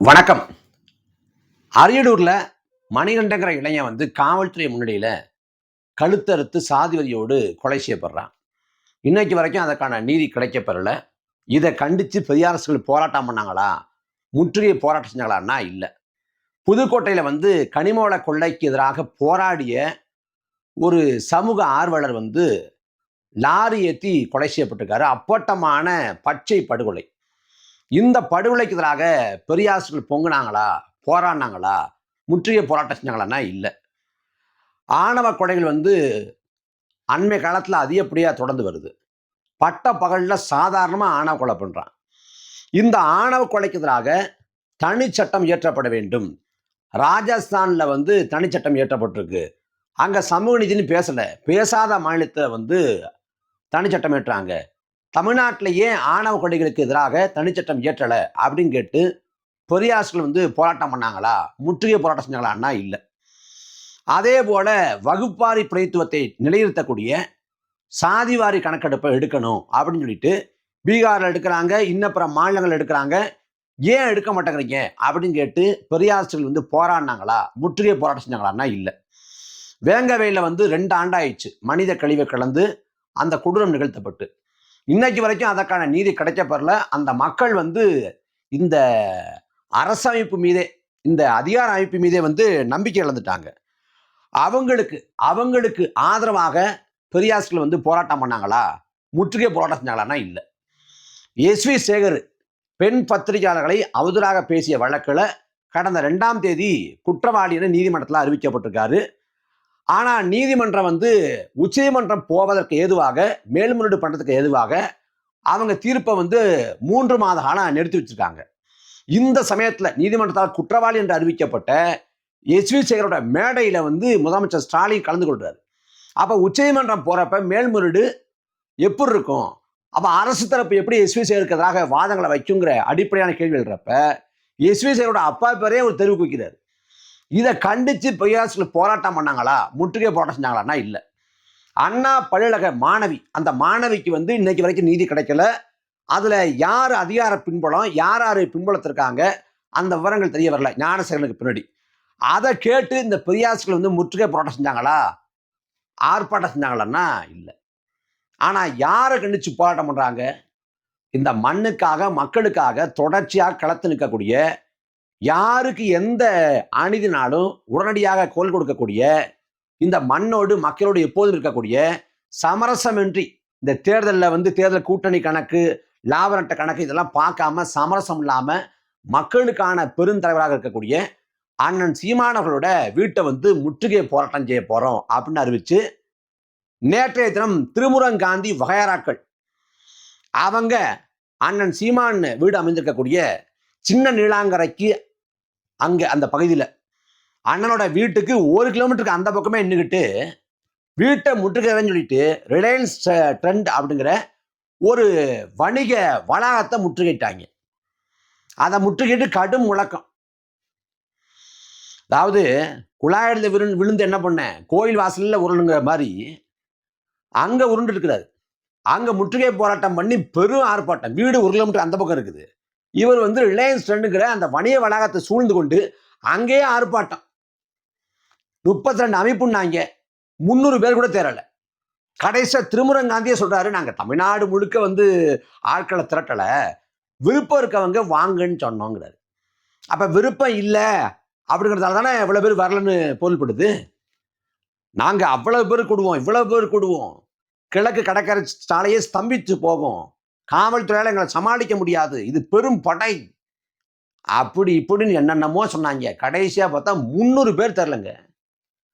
வணக்கம். அரியலூர்ல மணிகண்டங்கிற இளைஞன் வந்து காவல்துறை முன்னிலையில கழுத்தறுத்து சாதிபதியோடு கொலை செய்யப்படுறான். இன்னைக்கு வரைக்கும் அதற்கான நீதி கிடைக்கப்பெறல. இதை கண்டித்து பெரியாரசுகள் போராட்டம் பண்ணாங்களா? முற்றுகை போராட்டம் செஞ்சாங்களான்னா இல்லை. புதுக்கோட்டையில் வந்து கனிமவள கொள்ளைக்கு எதிராக போராடிய ஒரு சமூக ஆர்வலர் வந்து லாரி ஏற்றி கொலை செய்யப்பட்டிருக்காரு. அப்பட்டமான பச்சை படுகொலை. இந்த படுகொலைக்கு எதிராக பெரியாசிரியர்கள் பொங்குனாங்களா? போராடினாங்களா? முற்றிய போராட்டம் செஞ்சாங்களான்னா இல்லை. ஆணவ கொடைகள் வந்து அண்மை காலத்தில் அதிகப்படியாக தொடர்ந்து வருது. பட்ட பகலில் சாதாரணமாக ஆணவ கொலை பண்ணுறான் இந்த ஆணவ கொலைக்கு எதிராக தனிச்சட்டம் இயற்றப்பட வேண்டும். ராஜஸ்தானில் வந்து தனிச்சட்டம் இயற்றப்பட்டிருக்கு. அங்கே சமூக நீதினு பேசலை. பேசாத மாநிலத்தை வந்து தனிச்சட்டம் ஏற்றாங்க தமிழ்நாட்டிலேயே ஆணவ கொடைகளுக்கு எதிராக தனிச்சட்டம் இயற்றலை அப்படின்னு கேட்டு பெரியார்கள் வந்து போராட்டம் பண்ணாங்களா? முற்றுகை போராட்டம் செஞ்சாங்களான்னா இல்லை. அதே போல வகுப்பாரி பிரதித்துவத்தை நிலைநிறுத்தக்கூடிய சாதிவாரி கணக்கெடுப்பை எடுக்கணும் அப்படின்னு சொல்லிட்டு பீகாரில் எடுக்கிறாங்க இன்னும் பிற மாநிலங்கள் எடுக்கிறாங்க. ஏன் எடுக்க மாட்டேங்கிறீங்க? அப்படின்னு கேட்டு பெரியாசிரியர்கள் வந்து போராடினாங்களா? முற்றுகை போராட்டம் செஞ்சாங்களான்னா இல்லை. வேங்கவேல வந்து ரெண்டு ஆண்டாயிடுச்சு. மனித கழிவை கலந்து அந்த கொடூரம் நிகழ்த்தப்பட்டு. இன்னைக்கு வரைக்கும் அதற்கான நீதி கிடைக்கப்பெறல அந்த மக்கள் வந்து இந்த அரசமைப்பு மீதே இந்த அதிகார அமைப்பு மீதே வந்து நம்பிக்கை இழந்துட்டாங்க. அவங்களுக்கு அவங்களுக்கு ஆதரவாக பெரியாஸ்கள் வந்து போராட்டம் பண்ணாங்களா? முற்றுகை போராட்டம் செஞ்சாங்களான்னா இல்லை. எஸ் வி சேகர் பெண் பத்திரிகையாளர்களை அவதூறாக பேசிய வழக்கில் கடந்த ரெண்டாம் தேதி குற்றவாளி என நீதிமன்றத்தில் அறிவிக்கப்பட்டிருக்காரு. ஆனால் நீதிமன்றம் வந்து உச்சநீதிமன்றம் போவதற்கு ஏதுவாக மேல்முறையீடு பண்ணுறதுக்கு ஏதுவாக அவங்க தீர்ப்பை வந்து மூன்று மாத காலம் நிறுத்தி வச்சுருக்காங்க. இந்த சமயத்தில் நீதிமன்றத்தால் குற்றவாளி என்று அறிவிக்கப்பட்ட எஸ். வி சேகரோட மேடையில் வந்து முதலமைச்சர் ஸ்டாலின் கலந்து கொள்கிறார் அப்போ உச்சநீதிமன்றம் போகிறப்ப மேல்முறையீடு எப்படி இருக்கும்? அப்போ அரசு தரப்பு எப்படி எஸ். வி சேகருக்கு எதிராக வாதங்களை வைக்குங்கிற அடிப்படையான கேள்வி எழுறப்ப எஸ். வி சேகரோட அப்பா பேரே ஒரு தெரிவுக்கு வைக்கிறார். இதை கண்டித்து பெரியார்கள் போராட்டம் பண்ணாங்களா? முற்றுகை போராட்டம் செஞ்சாங்களான்னா இல்லை. அண்ணா பல்கழக மாணவி அந்த மாணவிக்கு வந்து இன்னைக்கு வரைக்கும் நீதி கிடைக்கல. அதில் யார் அதிகார பின்புலம் யார் யார் பின்புலத்திருக்காங்க அந்த விவரங்கள் தெரிய வரல. ஞானசேகரனுக்கு பின்னாடி. அதை கேட்டு இந்த பெரியாசுகள் வந்து முற்றுகை போராட்டம் செஞ்சாங்களா? ஆர்ப்பாட்டம் செஞ்சாங்களான்னா இல்லை. ஆனால் யாரை கண்டித்து போராட்டம் பண்ணுறாங்க இந்த மண்ணுக்காக மக்களுக்காக தொடர்ச்சியாக களத்து நிற்கக்கூடிய யாருக்கு எந்த அநீதினாலும் உடனடியாக கோல் கொடுக்கக்கூடிய இந்த மண்ணோடு மக்களோடு எப்போதும் இருக்கக்கூடிய சமரசமின்றி இந்த தேர்தலில் வந்து தேர்தல் கூட்டணி கணக்கு லாபநட்ட கணக்கு இதெல்லாம் பார்க்காம சமரசம் இல்லாமல் மக்களுக்கான பெருந்தலைவராக இருக்கக்கூடிய அண்ணன் சீமானவர்களோட வீட்டை வந்து முற்றுகை போராட்டம் செய்ய போகிறோம் அப்படின்னு அறிவிச்சு நேற்றைய தினம் திருமுரங்காந்தி வகையராக்கள் அவங்க அண்ணன் சீமான் வீடு அமைந்திருக்கக்கூடிய சின்ன நீலாங்கரைக்கு அங்கே அந்த பகுதியில். அண்ணனோட வீட்டுக்கு ஒரு கிலோமீட்டருக்கு அந்த பக்கமே நின்றுக்கிட்டு வீட்டை முற்றுகிறேன்னு சொல்லிட்டு ரிலையன்ஸ் ட்ரெண்ட் அப்படிங்கிற ஒரு வணிக வளாகத்தை முற்றுகையிட்டாங்க. அதை முற்றுகையிட்டு கடும் முழக்கம். அதாவது குழாயில விரு விழுந்து என்ன பண்ணேன் கோயில் வாசலில் உருளுங்கிற மாதிரி அங்கே உருண்டு இருக்கிறாரு. அங்கே முற்றுகை போராட்டம் பண்ணி பெரும் ஆர்ப்பாட்டம். வீடு ஒரு கிலோமீட்டர் அந்த பக்கம் இருக்குது. இவர் வந்து ரிலையன்ஸ் ட்ரெண்டுங்கிற அந்த வணிக வளாகத்தை சூழ்ந்து கொண்டு அங்கேயே ஆர்ப்பாட்டம். முப்பத்தி ரெண்டு அமைப்புன்னாங்க முந்நூறு பேர் கூட தேரல கடைசியாக திருமுருகங்காந்தியே சொல்றாரு நாங்க தமிழ்நாடு முழுக்க வந்து ஆட்களை திரட்டலை. விருப்பம் இருக்கவங்க வாங்கன்னு சொன்னோங்கிறாரு. அப்ப விருப்பம் இல்லை அப்படிங்கிறதால தானே இவ்வளவு பேர் வரலன்னு பொருள்படுது? நாங்க அவ்வளவு பேர் கூடுவோம் இவ்வளவு பேர் கூடுவோம். கிழக்கு கடற்கரை சாலையே ஸ்தம்பித்து போகும். காவல்துறையால் எங்களை சமாளிக்க முடியாது. இது பெரும் படை. அப்படி இப்படின்னு என்னென்னமோ சொன்னாங்க. கடைசியாக பார்த்தா முந்நூறு பேர் தெரிலங்க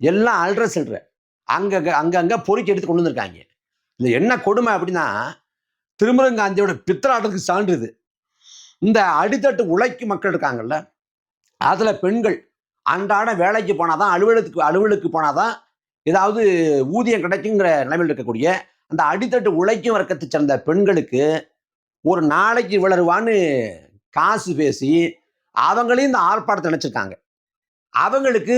எல்லாம் அல்ற செல்ற. அங்கே அங்கங்கே பொறுக்கி எடுத்து கொண்டு வந்திருக்காங்க. இது என்ன கொடுமை அப்படின்னா திருமுருகாந்தியோட பித்தலாட்டத்துக்கு சான்றுது. இந்த அடித்தட்டு உழைக்கும் மக்கள் இருக்காங்கல்ல அதில் பெண்கள் அன்றாட வேலைக்கு போனாதான் அலுவலகத்துக்கு அலுவலுக்கு போனாதான் ஏதாவது ஊதியம் கிடைக்குங்கிற நிலைமையில் இருக்கக்கூடிய அந்த அடித்தட்டு உழைக்கும் வர்க்கத்தை சேர்ந்த பெண்களுக்கு ஒரு நாளைக்கு விளருவான்னு காசு பேசி அவங்களையும் இந்த ஆர்ப்பாட்டத்தை நினைச்சிருக்காங்க அவங்களுக்கு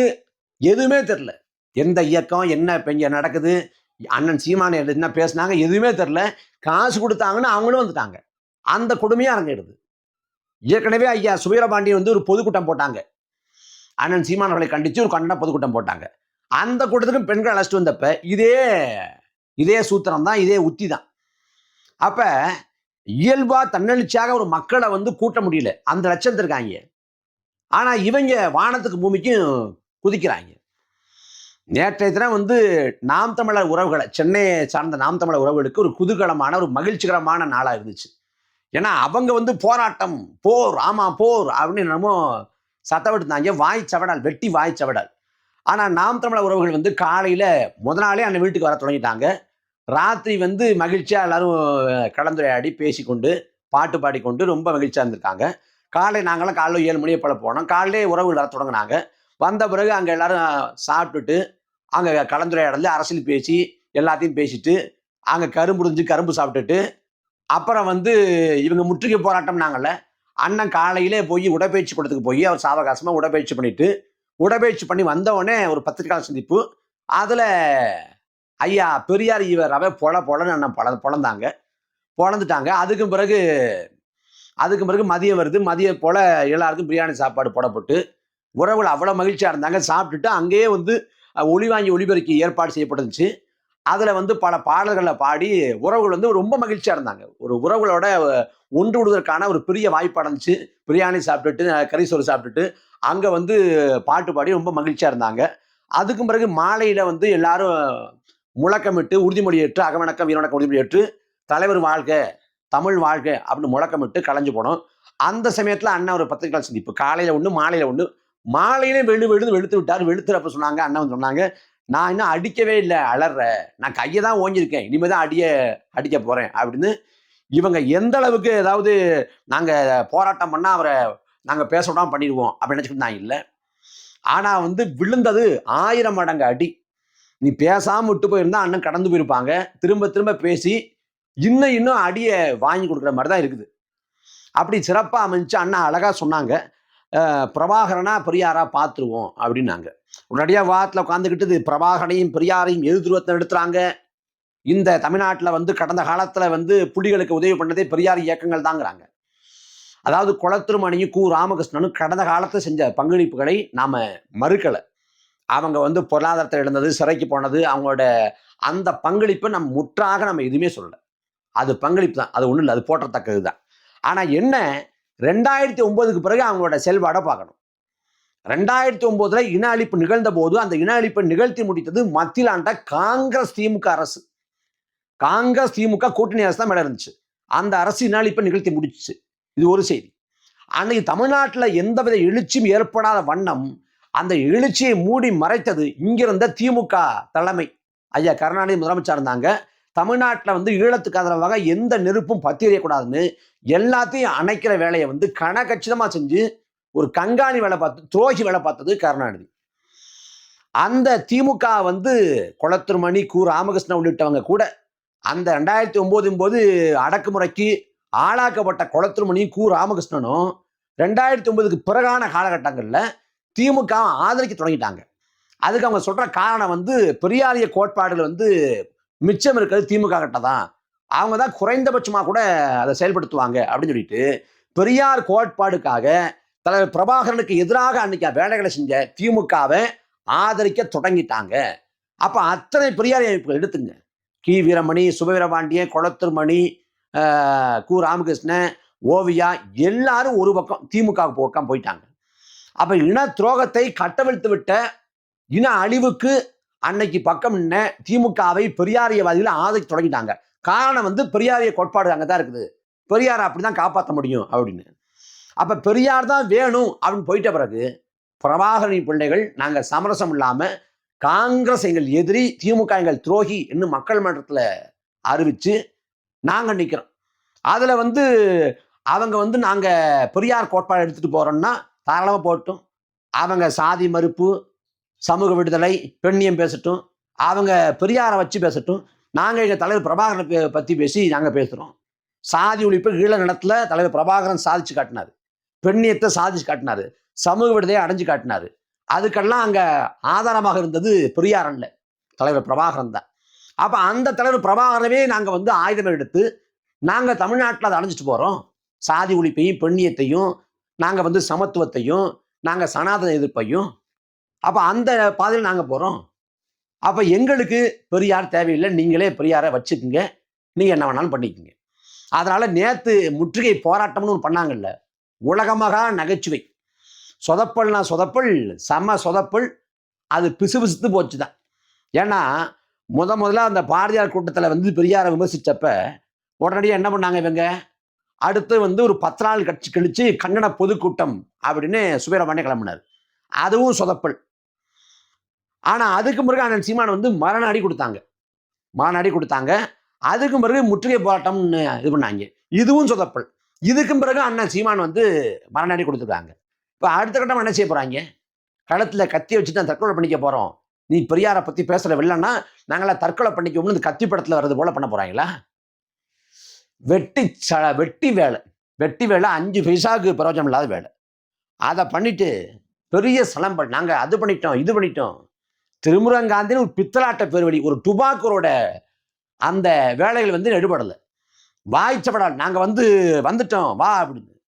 எதுவுமே தெரில எந்த இயக்கம் என்ன பெஞ்ச நடக்குது அண்ணன் சீமான என்ன பேசுனாங்க எதுவுமே தெரில காசு கொடுத்தாங்கன்னு அவங்களும் வந்துட்டாங்க. அந்த கொடுமையாக அரங்கிடுது ஏற்கனவே ஐயா சுவீரபாண்டியன் வந்து ஒரு பொதுக்கூட்டம் போட்டாங்க. அண்ணன் சீமானவர்களை கண்டித்து ஒரு கண்டன பொதுக்கூட்டம் போட்டாங்க. அந்த கூட்டத்துக்கும் பெண்கள் அழைச்சிட்டு வந்தப்ப இதே இதே சூத்திரம் தான் இதே உத்தி தான் அப்ப இயல்பா தன்னெழுச்சியாக ஒரு மக்களை வந்து கூட்ட முடியல. அந்த லட்சம் இருக்காங்க. ஆனா இவங்க வானத்துக்கு பூமிக்கும் குதிக்கிறாங்க. நேற்றைய தினம் வந்து நாம் தமிழர் உறவுகளை சென்னையை சார்ந்த நாம் தமிழர் உறவுகளுக்கு ஒரு குதூகலமான ஒரு மகிழ்ச்சிகரமான நாளாக இருந்துச்சு. ஏன்னா அவங்க வந்து போராட்டம் போர் ஆமா போர் அப்படின்னு என்னமோ சத்தப்பட்டுருந்தாங்க வாய் சவடால் வெட்டி வாய் சவடால். ஆனால் நாம் தமிழர் உறவுகள் வந்து காலையில் முத நாளே அந்த வீட்டுக்கு வர தொடங்கிட்டாங்க. ராத்திரி வந்து மகிழ்ச்சியாக எல்லாரும் கலந்துரையாடி பேசிக்கொண்டு பாட்டு பாடிக்கொண்டு ரொம்ப மகிழ்ச்சியாக இருந்திருக்காங்க. காலை நாங்களாம் காலைல ஏழு மணியை போல போனோம். காலையிலே உறவுகள் வர தொடங்கினாங்க. வந்த பிறகு அங்கே எல்லாரும் சாப்பிட்டுட்டு அங்கே கலந்துரையாடல அரசியல் பேசி எல்லாத்தையும் பேசிட்டு அங்கே கரும்பு இருந்து கரும்பு சாப்பிட்டுட்டு அப்புறம் வந்து இவங்க முற்றுகை போராட்டம் போராட்டம்னாங்கல்ல அண்ணன் காலையிலே போய் உடற்பயிற்சி கூடத்துக்கு போய் அவர் சாவகாசமாக உடற்பயிற்சி பண்ணிட்டு உடற்பயிற்சி பண்ணி வந்தவுடனே ஒரு பத்திரிகையாளர் சந்திப்பு. அதில் ஐயா பெரியார் இவர் அவன் பொல பொலன்னு அண்ணன் பொல பொழந்தாங்க பொழந்துட்டாங்க அதுக்கு பிறகு அதுக்கு பிறகு மதியம் வருது. மதியம் போல் எல்லாருக்கும் பிரியாணி சாப்பாடு போடப்பட்டு உறவுகள் அவ்வளோ மகிழ்ச்சியாக இருந்தாங்க. சாப்பிட்டுட்டு அங்கேயே வந்து ஒளி வாங்கி ஒளிபெருக்கி ஏற்பாடு செய்யப்பட்டுருந்துச்சு. அதில் வந்து பல பாடல்களை பாடி உறவுகள் வந்து ரொம்ப மகிழ்ச்சியாக இருந்தாங்க. ஒரு உறவுகளோட ஒன்று விடுவதற்கான ஒரு பெரிய வாய்ப்பு அடைஞ்சிச்சு பிரியாணி சாப்பிட்டுட்டு கறிசோறு கறி சோறு சாப்பிட்டுட்டு அங்கே வந்து பாட்டு பாடி ரொம்ப மகிழ்ச்சியாக இருந்தாங்க. அதுக்கும் பிறகு மாலையில் வந்து எல்லாரும் முழக்கமிட்டு உறுதிமொழியேற்று அகவணக்கம் வீரவணக்கம் உறுதிமொழியேற்று தலைவர் வாழ்க தமிழ் வாழ்க அப்படின்னு முழக்கமிட்டு கலைஞ்சு போனோம். அந்த சமயத்தில் அண்ணன் ஒரு பத்திரிகையாளர் சந்திப்பு. காலையில் ஒன்று மாலையில் ஒன்று மாலையிலே வெளு வெளுந்து வெளுத்து விட்டார். வெளுத்துறப்ப சொன்னாங்க அண்ணன் வந்து சொன்னாங்க நான் இன்னும் அடிக்கவே இல்லை அலற நான் கையை தான் ஓங்கியிருக்கேன். இனிமேல் தான் அடிய அடிக்க போகிறேன் அப்படின்னு இவங்க எந்த அளவுக்கு ஏதாவது நாங்கள் போராட்டம் பண்ணால் அவரை நாங்கள் பேச விடாம பண்ணிடுவோம் அப்படின்னு நினச்சிக்கிட்டு நான் இல்லை. ஆனால் வந்து விழுந்தது ஆயிரம் மடங்கு அடி. நீ பேசாமல் விட்டு போயிருந்தா அண்ணன் கடந்து போயிருப்பாங்க. திரும்ப திரும்ப பேசி இன்னும் இன்னும் அடியை வாங்கி கொடுக்குற மாதிரி தான் இருக்குது. அப்படி சிறப்பாக அமைஞ்சு அண்ணா அழகாக சொன்னாங்க. பிரபாகரனா பெரியாரா பார்த்துருவோம் அப்படின்னாங்க. உடனடியாக வாரத்தில் உட்காந்துக்கிட்டு இது பிரபாகரனையும் பெரியாரையும் எதிர்த்துருவத்தை எடுத்துறாங்க இந்த தமிழ்நாட்டில் வந்து கடந்த காலத்தில் வந்து புலிகளுக்கு உதவி பண்ணதே பெரியார் இயக்கங்கள் தாங்கிறாங்க. அதாவது குளத்திருமணியும் கு. ராமகிருஷ்ணனும் கடந்த காலத்தில் செஞ்ச பங்களிப்புகளை நாம் மறுக்கலை. அவங்க வந்து பொருளாதாரத்தை இழந்தது சிறைக்கு போனது அவங்களோட அந்த பங்களிப்பை நம்ம முற்றாக நம்ம எதுவுமே சொல்லலை. அது பங்களிப்பு தான். அது ஒன்றும் இல்லை. அது போற்றத்தக்கது தான். ஆனால் என்ன? ரெண்டாயிரத்தி ஒம்போதுக்கு பிறகு அவங்களோட செயல்பாடை பார்க்கணும். ரெண்டாயிரத்தி ஒம்போதில் இன அழிப்பு நிகழ்ந்த போது அந்த இன அழிப்பை நிகழ்த்தி முடித்தது மத்தியில் ஆண்ட காங்கிரஸ் திமுக அரசு. காங்கிரஸ் திமுக கூட்டணி அரசு தான் மேல இருந்துச்சு. அந்த அரசு இன அழிப்பை நிகழ்த்தி முடிச்சுச்சு இது ஒரு செய்தி. அன்னைக்கு தமிழ்நாட்டில் எந்தவித எழுச்சியும் ஏற்படாத வண்ணம் அந்த எழுச்சியை மூடி மறைத்தது இங்கிருந்த திமுக தலைமை. ஐயா கருணாநிதி முதலமைச்சர் இருந்தாங்க. தமிழ்நாட்டில் வந்து ஈழத்துக்கு ஆதரவாக எந்த நெருப்பும் பத்திரியக்கூடாதுன்னு எல்லாத்தையும் அணைக்கிற வேலையை வந்து கனகச்சிதமாக செஞ்சு ஒரு கங்காணி வேலை பார்த்து துரோகி வேலை பார்த்தது கருணாநிதி. அந்த திமுக வந்து குளத்திருமணி கு. ராமகிருஷ்ணன் உள்ளிட்டவங்க கூட அந்த ரெண்டாயிரத்தி ஒன்பது போது அடக்குமுறைக்கு ஆளாக்கப்பட்ட குளத்திருமணியும் கு. ராமகிருஷ்ணனும் ரெண்டாயிரத்தி ஒன்பதுக்கு பிறகான காலகட்டங்களில் திமுக ஆதரிக்க தொடங்கிட்டாங்க. அதுக்கு அவங்க சொல்ற காரணம் வந்து பெரியாரிய கோட்பாடுகள் வந்து மிச்சம் இருக்கிறது திமுக கிட்ட தான். அவங்க தான் குறைந்தபட்சமாக கூட அதை செயல்படுத்துவாங்க அப்படின்னு சொல்லிட்டு பெரியார் கோட்பாடுக்காக தலைவர் பிரபாகரனுக்கு எதிராக அன்னைக்கு வேலைகளை செஞ்ச திமுகவை ஆதரிக்க தொடங்கிட்டாங்க. அப்ப அத்தனை பெரியார் அமைப்புகள் எடுத்துங்க. கி. வீரமணி சுபவீரபாண்டியன் குளத்திருமணி கு. ராமகிருஷ்ணன் ஓவியா எல்லாரும் ஒரு பக்கம் திமுக பக்கம் போயிட்டாங்க. அப்ப இன துரோகத்தை கட்டவிழ்த்து விட்ட இன அழிவுக்கு அன்னைக்கு பக்கம் நின்ன திமுகவை பெரியாரியவாதிகளை ஆதரிக்க தொடங்கிட்டாங்க. காரணம் வந்து பெரியாரிய கோட்பாடு அங்கே தான் இருக்குது. பெரியாரை அப்படிதான் காப்பாற்ற முடியும் அப்படின்னு. அப்ப பெரியார் தான் வேணும் அப்படின்னு போயிட்ட பிறகு பிரபாகரனின் பிள்ளைகள் நாங்கள் சமரசம் இல்லாம காங்கிரஸ் எங்கள் எதிரி திமுக எங்கள் துரோகி இன்னும் மக்கள் மன்றத்தில் அறிவிச்சு நாங்கள் நிற்கிறோம் அதில் வந்து அவங்க வந்து நாங்கள் பெரியார் கோட்பாடு எடுத்துகிட்டு போகிறோம்னா தாராளமாக போட்டும். அவங்க சாதி மறுப்பு சமூக விடுதலை பெண்ணியம் பேசட்டும். அவங்க பெரியாரை வச்சு பேசட்டும். நாங்கள் எங்கள் தலைவர் பிரபாகரனை பற்றி பேசி நாங்கள் பேசுகிறோம் சாதி ஒழிப்பு ஈழ நிலத்தில் தலைவர் பிரபாகரன் சாதிச்சு காட்டினார். பெண்ணியத்தை சாதிச்சு காட்டினார். சமூக விடுதலையை அடைஞ்சு காட்டினார். அதுக்கெல்லாம் அங்கே ஆதாரமாக இருந்தது பெரியார் அல்ல. தலைவர் பிரபாகரன் தான். அப்போ அந்த தலைவர் பிரபாகரனவே நாங்கள் வந்து ஆயுதம் எடுத்து நாங்கள் தமிழ்நாட்டில் அதை அடைஞ்சிட்டு போகிறோம் சாதி ஒழிப்பையும் பெண்ணியத்தையும் நாங்கள் வந்து சமத்துவத்தையும் நாங்கள் சனாதன எதிர்ப்பையும் அப்போ அந்த பாதையில் நாங்கள் போகிறோம் அப்போ எங்களுக்கு பெரியார் தேவையில்லை நீங்களே பெரியாரை வச்சுக்குங்க. நீங்கள் என்ன வேணாலும் பண்ணிக்கோங்க. அதனால் நேற்று முற்றுகை போராட்டம்னு ஒன்று பண்ணாங்கல்ல உலகமகா நகைச்சுவை. சொதப்பல்னா சொதப்பல் சம சொதப்பல் அது பிசுபிசுத்து போச்சு தான் ஏன்னா முத முதல்ல அந்த பாரதியார் கூட்டத்தில் வந்து பெரியாரை விமர்சித்தப்ப உடனடியாக என்ன பண்ணாங்க இவங்க? அடுத்து வந்து ஒரு பத்து நாள் கட்சி கழிச்சு கண்டன பொதுக்கூட்டம் அப்படின்னு சுப்பிரமணிய கிளம்பினார். அதுவும் சொதப்பல். ஆனால் அதுக்கு பிறகு அண்ணன் சீமான் வந்து மரண அடி கொடுத்தாங்க. மரண அடி கொடுத்தாங்க. அதுக்கு பிறகு முற்றுகை போராட்டம்னு இது பண்ணாங்க. இதுவும் சொதப்பல். இதுக்கும் பிறகு அண்ணன் சீமான் வந்து மரண அடி கொடுத்துருக்காங்க. இப்போ அடுத்த கட்டம் என்ன செய்ய போகிறாங்க களத்தில் கத்தி வச்சு தான் தற்கொலை பண்ணிக்க போகிறோம் நீ பெரியாரை பற்றி பேசுகிற வெள்ளன்னா நாங்களாம் தற்கொலை பண்ணிக்கோம்னு இந்த கத்தி படத்தில் வர்றது போல பண்ண போகிறாங்களா வெட்டி ச வெட்டி வேலை. வெட்டி வேலை அஞ்சு பைசாவுக்கு பிரயோஜனம் இல்லாத வேலை. அதை பண்ணிட்டு பெரிய சலம்ப நாங்கள் அது பண்ணிட்டோம் இது பண்ணிட்டோம். திருமுருகங்காந்தின்னு ஒரு பித்தலாட்ட பேர்வழி ஒரு டுபாக்கரோட அந்த வேலைகள் வந்து நெடுபடலை வாய்ச்சப்படால் நாங்கள் வந்து வந்துட்டோம் வா அப்படின்னு.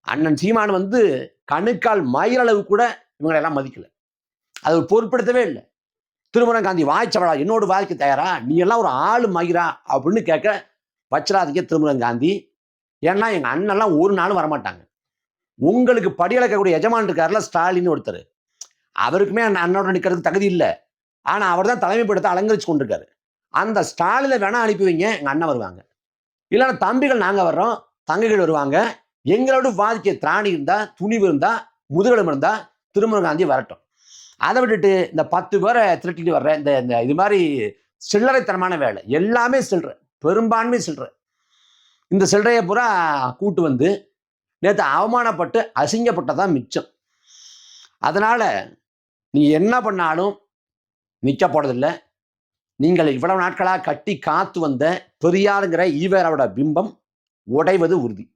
அண்ணன் சீமான் வந்து கணுக்கால் மயிலளவு கூட இவங்களை எல்லாம் மதிக்கல. அது பொருட்படுத்தவே இல்லை. திருமுருகன் காந்தி வாய்ச்சவடா என்னோட வாழ்க்கை தயாரா? நீ எல்லாம் ஒரு ஆள் மயிரா? அப்படின்னு கேட்க வச்சிடாதீங்க திருமுருகன் காந்தி. ஏன்னா எங்கள் அண்ணன்லாம் ஒரு நாளும் வரமாட்டாங்க. உங்களுக்கு படியளக்கக்கூடிய எஜமான் இருக்காருல ஸ்டாலின் ஒருத்தர். அவருக்குமே அந்த அண்ணனோட நிற்கிறதுக்கு தகுதி இல்லை. ஆனால் அவர் தான் தலைமைப்படுத்த அலங்கரிச்சு கொண்டிருக்காரு. அந்த ஸ்டாலினை வேணா அனுப்பி வைங்க எங்கள் அண்ணன் வருவாங்க. இல்லைன்னா தம்பிகள் நாங்கள் வர்றோம் தங்கைகள் வருவாங்க. எங்களோட வாதிக்க திராணி இருந்தால் துணிவு இருந்தால் முதுகெலும் இருந்தால் திருமுருகன் காந்தி வரட்டும். அதை விட்டுட்டு இந்த பத்து பேரை திரட்டிட்டு வர்ற இந்த இந்த இது மாதிரி சில்லறைத்தனமான வேலை. எல்லாமே சில்லறை. பெரும்பான்மை சில்லறை. இந்த சில்லறையை பூரா கூட்டு வந்து நேற்று அவமானப்பட்டு அசிங்கப்பட்டதான் மிச்சம். அதனால் நீங்கள் என்ன பண்ணாலும் நிற்க போகிறதில்ல நீங்கள் இவ்வளவு நாட்களாக கட்டி காத்து வந்த பெரியாருங்கிற ஈவேராவோட பிம்பம் உடைவது உறுதி.